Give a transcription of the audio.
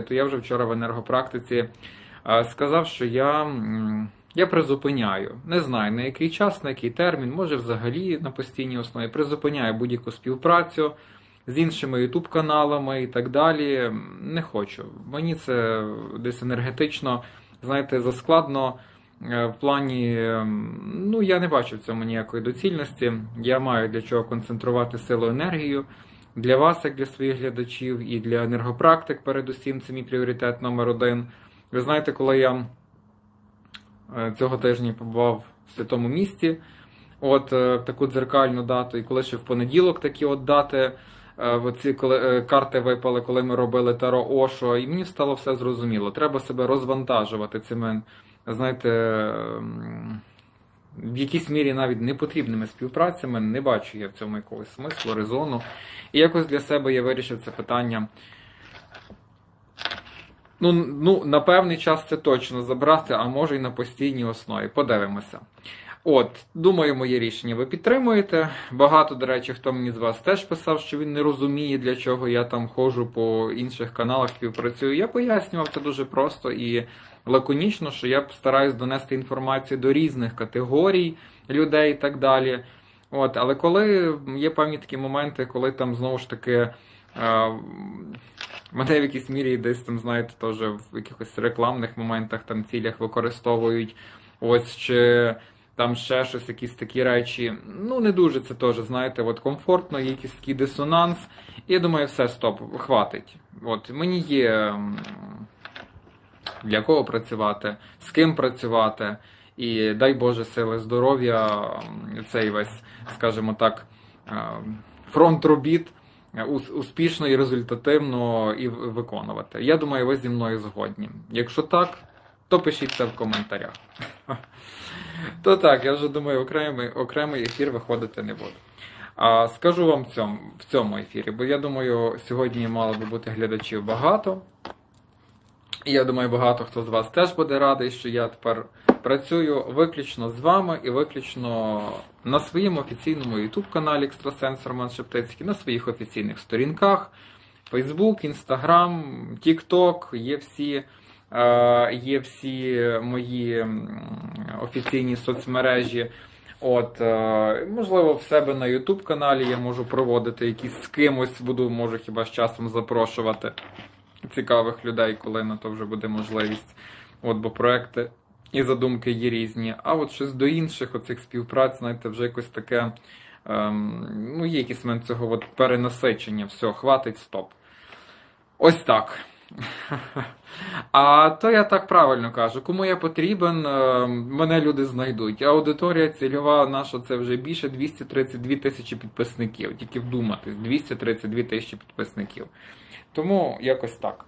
то я вже вчора в енергопрактиці сказав, що я, я призупиняю. Не знаю на який час, на який термін, може взагалі на постійній основі. Призупиняю будь-яку співпрацю з іншими ютуб-каналами і так далі. Не хочу. Мені це десь енергетично, знаєте, заскладно. Е, В плані, ну я не бачу в цьому ніякої доцільності. Я маю для чого концентрувати силу енергію для вас, як для своїх глядачів, і для енергопрактик, передусім, це мій пріоритет номер один. Ви знаєте, коли я е, цього тижня побував в святому місті, от е, таку дзеркальну дату, і коли ще в понеділок такі от дати. е, Оці карти випали, коли ми робили Таро Ошо, і мені стало все зрозуміло. Треба себе розвантажувати цими, знаєте, ем, в якійсь мірі навіть непотрібними співпрацями. Не бачу я в цьому якогось смислу, резону. І якось для себе я вирішив це питання. Ну, ну, на певний час це точно забрати, а може й на постійній основі. Подивимося. От, думаю, моє рішення ви підтримуєте. Багато, до речі, хто мені з вас теж писав, що він не розуміє, для чого я там ходжу по інших каналах, співпрацюю. Я пояснював це дуже просто і лаконічно, що я стараюсь донести інформацію до різних категорій людей і так далі. От, але коли є певні такі моменти, коли там знову ж таки е, мене в якійсь мірі десь там, знаєте, теж в якихось рекламних моментах, там цілях використовують, ось чи там ще щось, якісь такі речі. Ну, не дуже це теж, знаєте, от комфортно, якийсь такий дисонанс. І я думаю, все, стоп, хватить. От мені є для кого працювати, з ким працювати. І дай Боже сили здоров'я, цей весь, скажімо так, е, фронт робіт е, успішно і результативно і виконувати. Я думаю, ви зі мною згодні. Якщо так, то пишіть це в коментарях. То так, я вже думаю, окремий, окремий ефір виходити не буду. А скажу вам цьому, в цьому ефірі, бо я думаю, сьогодні мало би бути глядачів багато. І я думаю, багато хто з вас теж буде радий, що я тепер працюю виключно з вами і виключно на своєму офіційному YouTube каналі Екстрасенс Роман Шептицький, на своїх офіційних сторінках. Facebook, Instagram, TikTok, є всі, е, є всі мої офіційні соцмережі. От, е, можливо, в себе на YouTube каналі я можу проводити якісь з кимось, буду, можу хіба з часом запрошувати цікавих людей, коли на то вже буде можливість. От, бо проекти і задумки є різні. А от щось до інших оцих співпраць, знаєте, вже якось таке. Ем, ну, є якийсь момент цього от перенасичення. Все, хватить, стоп. Ось так. А то я так правильно кажу, кому я потрібен, е, мене люди знайдуть. Аудиторія цільова наша це вже більше 232 тисячі підписників. Тільки вдуматись, 232 тисячі підписників. Тому якось так.